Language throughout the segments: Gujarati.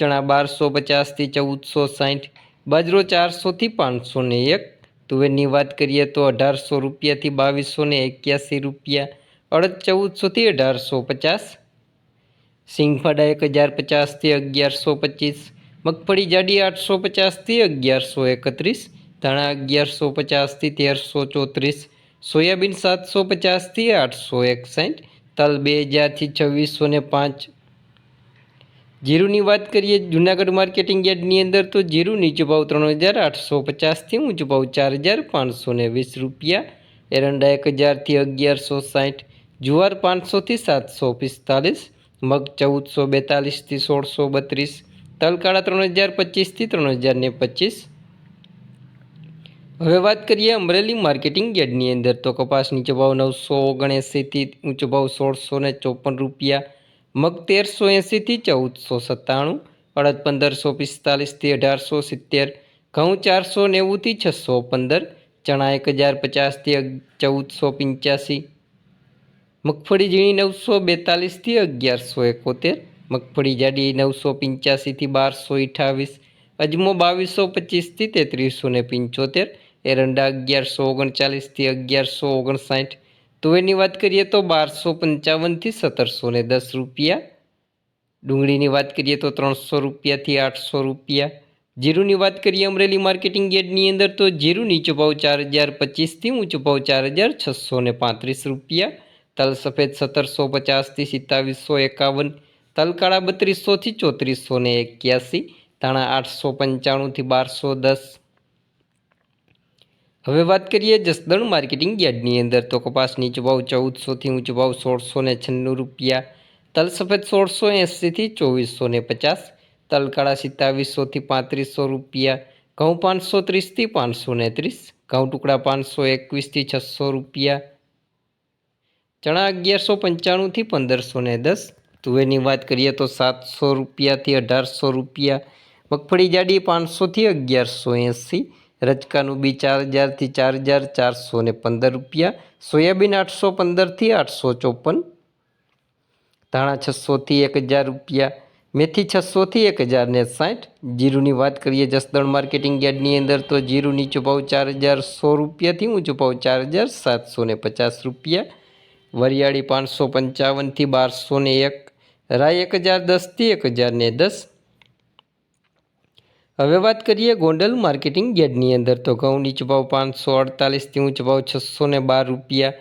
ચણા બારસો પચાસથી ચૌદસો સાઠ બાજરો ચારસોથી પાંચસો ને એક, તુવેરની વાત કરીએ તો અઢારસો રૂપિયાથી બાવીસો ને એક્યાસી રૂપિયા, અડદ ચૌદસોથી અઢારસો પચાસ, સિંગફાડા એક હજાર પચાસથી અગિયારસો પચીસ, મગફળી જાડી આઠસો પચાસથી અગિયારસો એકત્રીસ, ધાણા અગિયારસો પચાસથી તેરસો ચોત્રીસ, સોયાબીન સાતસો પચાસથી આઠસો એકસાઠ તલ બે હજારથી છવ્વીસો ને પાંચ જીરુની વાત કરીએ, જુનાગઢ માર્કેટિંગ યાર્ડની અંદર તો જીરું નીચો ભાવ ત્રણ હજાર આઠસો પચાસથી ઊંચો ભાવ ચાર હજાર પાંચસો ને વીસ રૂપિયા. એરંડા એક હજારથી અગિયારસો સાઠ, જુવાર પાંચસોથી સાતસો પિસ્તાલીસ, મગ ચૌદસો બેતાલીસથી સોળસો બત્રીસ, તલકાળા ત્રણ હજાર પચીસથી ત્રણ હજાર ને પચીસ. હવે વાત કરીએ અમરેલી માર્કેટિંગ યાર્ડની અંદર તો કપાસ નીચો ભાવ નવસો ઓગણએંસીથી ઊંચો ભાવ સોળસો ને ચોપન રૂપિયા મગ તેરસો એંસીથી ચૌદસો સત્તાણું, અડદ પંદરસો પિસ્તાલીસથી અઢારસો સિત્તેર, ઘઉં ચારસો નેવુંથી છસો પંદર, ચણા એક હજાર પચાસથી ચૌદસો પંચ્યાસી, મગફળી ઝીણી નવસો બેતાલીસથી અગિયારસો એકોતેર, મગફળી જાડી નવસો પંચ્યાસીથી બારસો અઠાવીસ અજમો બાવીસો પચીસથી તેત્રીસો ને પંચોતેર, એરંડા અગિયારસો ઓગણચાલીસથી અગિયારસો ઓગણસાઠ તુવેરની વાત કરીએ તો બારસો પંચાવનથી સત્તરસો ને દસ રૂપિયા. ડુંગળીની વાત કરીએ તો ત્રણસો રૂપિયાથી આઠસો રૂપિયા. જીરુની વાત કરીએ અમરેલી માર્કેટિંગ યાર્ડની અંદર તો જીરુ નીચો ભાવ ચાર હજાર પચીસથી ઊંચો ભાવ ચાર હજાર છસો ને પાંત્રીસ રૂપિયા. તલ સફેદ સત્તરસો પચાસથી સિત્તાવીસો એકાવન. તલકાળા બત્રીસોથી ચોત્રીસો ને એક્યાસી. ધાણા આઠસો પંચાણુંથી બારસો દસ. હવે વાત કરીએ જસદણ માર્કેટિંગ યાર્ડની અંદર. તો કપાસની ભાવ ચૌદસોથી ઊંચો ભાવ સોળસો ને છન્નું રૂપિયા, તલ સફેદ સોળસો એંસીથી ચોવીસો ને પચાસ તલકાળા સિત્તાવીસોથી પાંત્રીસો રૂપિયા, ઘઉં પાંચસો ત્રીસથી પાંચસો ને ત્રીસ, ઘઉં ટુકડા પાંચસો એકવીસથી છસો રૂપિયા, ચણા અગિયારસો પંચાણુંથી પંદરસો ને દસ, તુવેરની વાત કરીએ તો સાતસો રૂપિયાથી અઢારસો રૂપિયા, મગફળી જાડી પાંચસોથી અગિયારસો એંસી રચકાનું બી ચાર હજારથી ચાર હજાર ચારસો ને પંદર રૂપિયા, સોયાબીન આઠસો પંદરથી આઠસો ચોપન, ધાણા છસોથી એક હજાર રૂપિયા, મેથી છસોથી એક હજાર ને સાઠ. જીરુની વાત કરીએ જસદણ માર્કેટિંગ યાર્ડની અંદર તો જીરું નીચો ભાવ ચાર હજાર સો રૂપિયાથી ઊંચો ભાવ ચાર હજાર સાતસો ને પચાસ રૂપિયા. વરિયાળી પાંચસો પંચાવનથી બારસો ને એક, રાય એક હજાર દસથી એક હજાર ને દસ હવે વાત કરીએ ગોંડલ માર્કેટિંગ યાર્ડની અંદર. તો ઘઉંની ચભાવ પાંચસો અડતાલીસથી ઊંચ ભાવ છસો ને બાર રૂપિયા.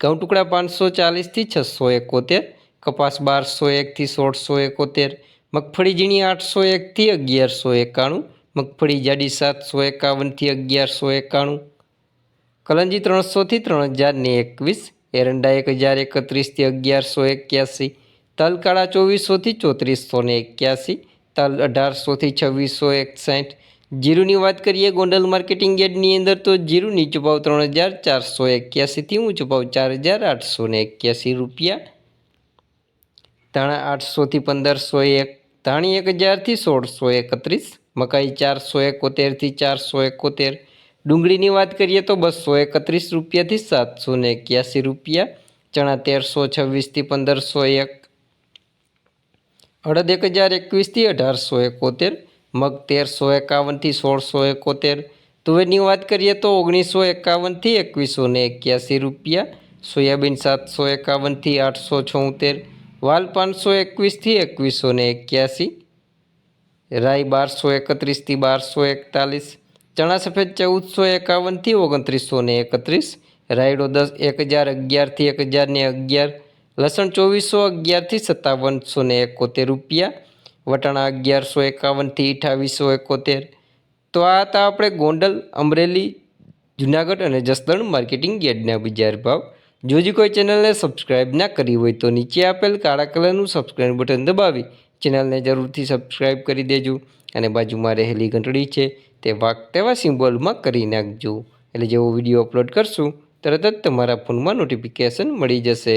ઘઉં ટુકડા પાંચસો ચાલીસથી છસો એકોતેર. કપાસ બારસો એકથી સોળસો એકોતેર. મગફળી ઝીણી આઠસો એકથી અગિયારસો એકાણું. મગફળી જાડી સાતસો એકાવનથી અગિયારસો એકાણું. કલંજી ત્રણસોથી ત્રણ હજાર ને એકવીસ. એરંડા એક હજાર એકત્રીસથી અગિયારસો એક્યાસી. તલકાળા ચોવીસોથી ચોત્રીસો ને એક્યાસી. તલ અઢારસોથી છવ્વીસો એકસાઠ. જીરુની વાત કરીએ, ગોંડલ માર્કેટિંગ યાર્ડની અંદર તો જીરુની નીચો ત્રણ હજાર ચારસો એક્યાસીથી ઊંચો ભાવ ચાર હજાર આઠસો ને એક્યાસી રૂપિયા. ધાણા આઠસોથી પંદરસો એક, ધાણી એક હજારથી સોળસો એકત્રીસ, મકાઈ ચારસો એકોતેરથી ચારસો એકોતેર. ડુંગળીની વાત કરીએ તો બસો એકત્રીસ રૂપિયાથી સાતસો ને એક્યાસી રૂપિયા, ચણા તેરસો છવ્વીસથી પંદરસો એક અડદ એક હજાર એકવીસથી અઢારસો એકોતેર, મગ તેરસો એકાવનથી સોળસો એકોતેર. તુવેરની વાત કરીએ તો ઓગણીસો એકાવનથી એકવીસો ને એક્યાસી રૂપિયા, સોયાબીન સાતસો એકાવનથી આઠસો છોતેર, વાલ પાંચસો એકવીસથી એકવીસો ને એક્યાસી, રાઈ બારસો એકત્રીસથી બારસો એકતાલીસ, ચણા સફેદ ચૌદસો એકાવનથી ઓગણત્રીસો ને એકત્રીસ, રાયડો દસ એક હજાર અગિયારથી એક હજાર ને અગિયાર લસણ ચોવીસો અગિયારથી સત્તાવનસો ને એકોતેર રૂપિયા, વટાણા અગિયારસો એકાવનથી અઠાવીસો એકોતેર. તો આ હતા આપણે ગોંડલ, અમરેલી, જુનાગઢ અને જસદણ માર્કેટિંગ યાર્ડના બજાર ભાવ. જો હજી કોઈ ચેનલને સબસ્ક્રાઇબ ના કરી હોય તો નીચે આપેલ કાળા કલરનું સબસ્ક્રાઇબ બટન દબાવી ચેનલને જરૂરથી સબસ્ક્રાઇબ કરી દેજો અને બાજુમાં રહેલી ઘંટડી છે તે વાક તેવા સિમ્બોલમાં કરી નાખજો. એટલે જેવો વીડિયો અપલોડ કરશું, તરત જ તમારા ફોનમાં નોટિફિકેશન મળી જશે.